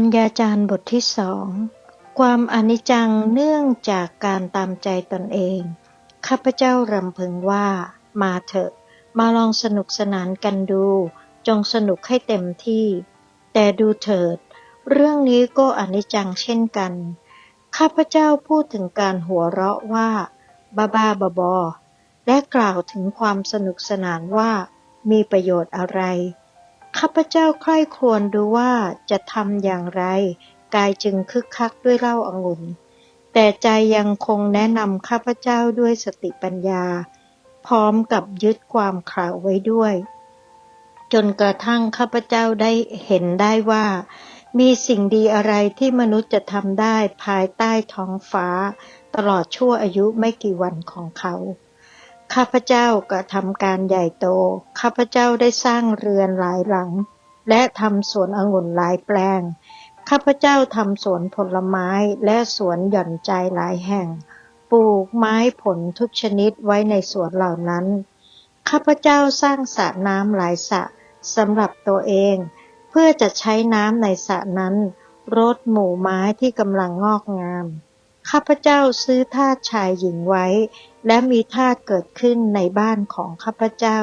ปัญญาจารย์บทที่สอง ความอนิจจังเนื่องจากการตามใจตนเอง ข้าพเจ้ารำพึงว่า มาเถอะ มาลองสนุกสนานกันดู จงสนุกให้เต็มที่ แต่ดูเถิด เรื่องนี้ก็อนิจจังเช่นกัน ข้าพเจ้าพูดถึงการหัวเราะว่า บ้าบ้าบอบอและกล่าวถึงความสนุกสนานว่า มีประโยชน์อะไร ข้าพเจ้าใคร่ครวญดูว่าจะทำอย่างไร กายจึงคึกคักด้วยเหล้าอางุ่น แต่ใจยังคงแนะนำข้าพเจ้าด้วยสติปัญญา พร้อมกับยึดความข่าวไว้ด้วย จนกระทั่งข้าพเจ้าได้เห็นได้ว่า มีสิ่งดีอะไรที่มนุษย์จะทำได้ภายใต้ท้องฟ้า ตลอดชั่วอายุไม่กี่วันของเขา ข้าพเจ้ากระทำการใหญ่โต ข้าพเจ้าได้สร้างเรือนหลายหลัง และทำสวนองุ่นหลายแปลง ข้าพเจ้าทำสวนผลไม้และสวนหย่อนใจหลายแห่ง ปลูกไม้ผลทุกชนิดไว้ในสวนเหล่านั้น ข้าพเจ้าสร้างสระน้ำหลายสระสำหรับตัวเอง เพื่อจะใช้น้ำในสระนั้นรดหมู่ไม้ที่กำลังงอกงาม ข้าพเจ้าซื้อทาสชายหญิงไว้ และมีทาสเกิดขึ้นในบ้านของข้าพเจ้า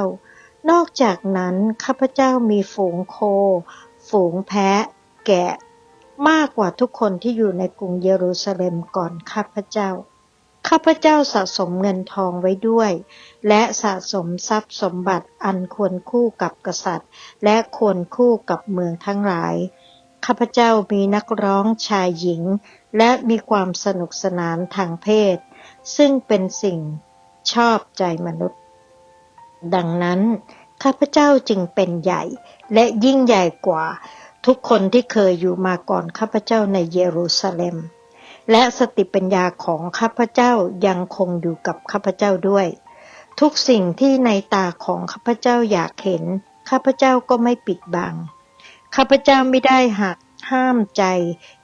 นอกจากนั้นข้าพเจ้ามีฝูงโค ฝูงแพะ แกะ มากกว่าทุกคนที่อยู่ในกรุงเยรูซาเล็มก่อนข้าพเจ้า ข้าพเจ้าสะสมเงินทองไว้ด้วย และสะสมทรัพย์สมบัติอันควรคู่กับกษัตริย์ และควรคู่กับเมืองทั้งหลาย ข้าพเจ้ามีนักร้องชายหญิง และมีความสนุกสนานทางเพศ ซึ่งเป็นสิ่งชอบใจมนุษย์ ดังนั้น ข้าพเจ้าจึงเป็นใหญ่ และยิ่งใหญ่กว่า ทุกคนที่เคยอยู่มาก่อนข้าพเจ้าในเยรูซาเล็ม และสติปัญญาของข้าพเจ้ายังคงอยู่กับข้าพเจ้าด้วย ทุกสิ่งที่ในตาของข้าพเจ้าอยากเห็น ข้าพเจ้าก็ไม่ปิดบังข้าพเจ้าไม่ได้หัก ห้ามใจ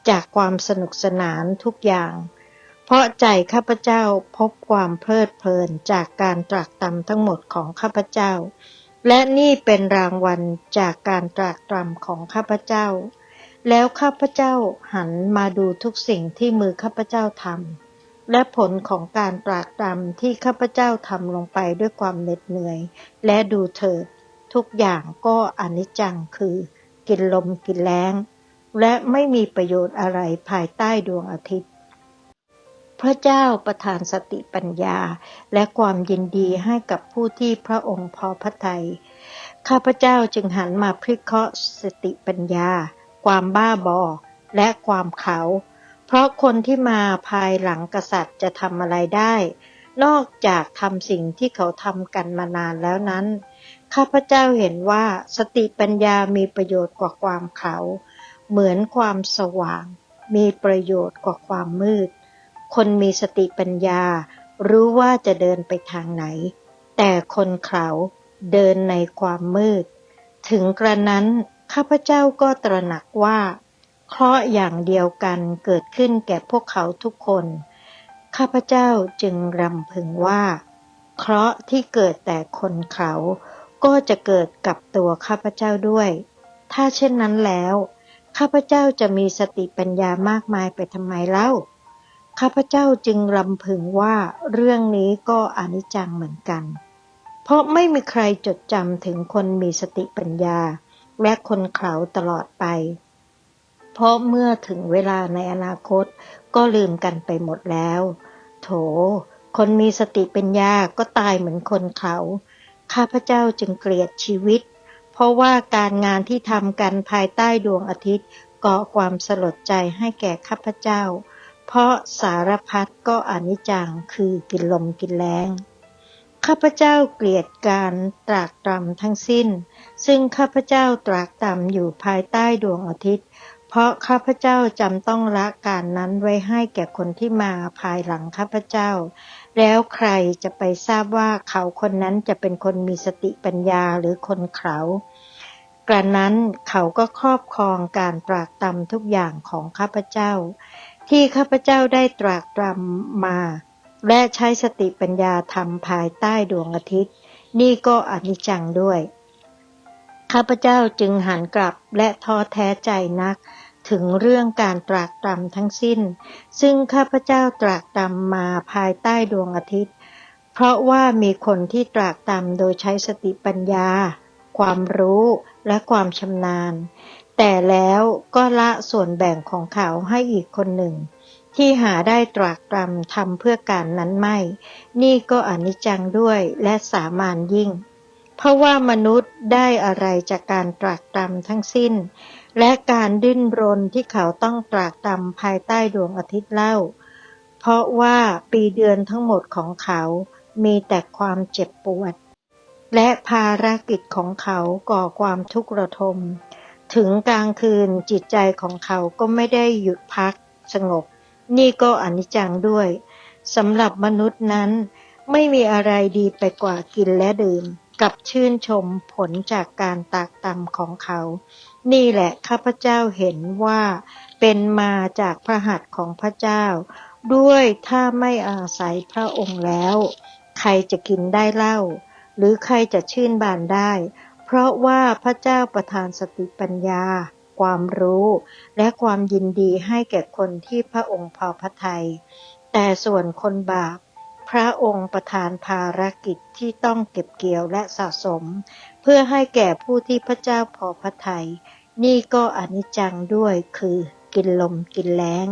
จากความสนุกสนานทุกอย่าง เพราะใจข้าพเจ้าพบความเพลิดเพลินจากการตรากตรำทั้งหมดของข้าพเจ้า และนี่เป็นรางวัลจากการตรากตรำของข้าพเจ้า แล้วข้าพเจ้าหันมาดูทุกสิ่งที่มือข้าพเจ้าทำและผลของการตรากตรำที่ข้าพเจ้าทำลงไปด้วยความเหน็ดเหนื่อย และดูเถิดทุกอย่างก็อนิจจังคือ กินลมกินแล้ง และไม่มีประโยชน์อะไรภายใต้ดวงอาทิตย์ พระเจ้าประทานสติปัญญา และความยินดีให้กับผู้ที่พระองค์พอพระทยัยข้าพเจ้าจึงหันมาพิเคราะห์สติปัญญา ความบ้าบอ และความเขา เพราะคนที่มาภายหลังกษัตริย์จะทำอะไรได้ นอกจากทำสิ่งที่เขาทำกันมานานแล้วนั้น ข้าพเจ้าเห็นว่าสติปัญญามีประโยชน์กว่าความเขา เหมือนความสว่าง มีประโยชน์กว่าความมืด คนมีสติปัญญา รู้ว่าจะเดินไปทางไหน แต่คนเขาเดินในความมืด ถึงกระนั้นข้าพเจ้าก็ตระหนักว่าเคราะห์อย่างเดียวกันเกิดขึ้นแก่พวกเขาทุกคน ข้าพเจ้าจึงรำพึงว่า เคราะห์ที่เกิดแต่คนเขา ก็จะเกิดกับตัวข้าพเจ้าด้วย ถ้าเช่นนั้นแล้ว ข้าพเจ้าจะมีสติปัญญามากมายไปทำไมเล่า ข้าพเจ้าจึงรำพึงว่าเรื่องนี้ก็อนิจจังเหมือนกัน เพราะไม่มีใครจดจำถึงคนมีสติปัญญา และคนเขาตลอดไป เพราะเมื่อถึงเวลาในอนาคตก็ลืมกันไปหมดแล้ว โถ คนมีสติปัญญาก็ตายเหมือนคนเขา ข้าพเจ้าจึงเกลียดชีวิต เพราะว่าการงานที่ทำกันภายใต้ดวงอาทิตย์ก่อความสลดใจให้แก่ข้าพเจ้า เพราะสารพัดก็อนิจจังคือกินลมกินแรงข้าพเจ้าเกลียดการตรากตรำทั้งสิ้น ซึ่งข้าพเจ้าตรากตรำอยู่ภายใต้ดวงอาทิตย์ เพราะข้าพเจ้าจำต้องละการนั้นไว้ให้แก่คนที่มาภายหลังข้าพเจ้า แล้วใครจะไปทราบว่าเขาคนนั้นจะเป็นคนมีสติปัญญาหรือคนเขา กระนั้นเขาก็ครอบครองการตรากตรำทุกอย่างของข้าพเจ้า ที่ข้าพเจ้าได้ตรากตรำมา และใช้สติปัญญาทำภายใต้ดวงอาทิตย์ นี่ก็อนิจจังด้วย ข้าพเจ้าจึงหันกลับและท้อแท้ใจนัก ถึงเรื่องการตรากตรำทั้งสิ้น ซึ่งข้าพเจ้าตรากตรำมาภายใต้ดวงอาทิตย์ เพราะว่ามีคนที่ตรากตรำโดยใช้สติปัญญา ความรู้และความชำนาญ แต่แล้วก็ละส่วนแบ่งของเขาให้อีกคนหนึ่ง ที่หาได้ตรากตรำทำเพื่อการนั้นไม่ นี่ก็อนิจจังด้วยและสามานยิ่ง เพราะว่ามนุษย์ได้อะไรจากการตรากตรำทั้งสิ้น และการดิ้นรนที่เขาต้องตรากตรำภายใต้ดวงอาทิตย์เล่า เพราะว่าปีเดือนทั้งหมดของเขามีแต่ความเจ็บปวด และภารกิจของเขาก่อความทุกข์ระทม ถึงกลางคืนจิตใจของเขาก็ไม่ได้หยุดพักสงบ นี่ก็อนิจจังด้วยสำหรับมนุษย์นั้น ไม่มีอะไรดีไปกว่ากินและดื่ม กับชื่นชมผลจากการตากตำของเขา นี่แหละข้าพเจ้าเห็นว่าเป็นมาจากพระหัตถ์ของพระเจ้า ด้วยถ้าไม่อาศัยพระองค์แล้ว ใครจะกินได้เล่า หรือใครจะชื่นบานได้ เพราะว่าพระเจ้าประทานสติปัญญา ความรู้ และความยินดีให้แก่คนที่พระองค์พอพระทัยแต่ส่วนคนบาป พระองค์ประทานภารกิจที่ต้องเก็บเกี่ยวและสะสม เพื่อให้แก่ผู้ที่พระเจ้าพอพระทัยนี่ก็อนิจจังด้วยคือกินลมกินแล้ง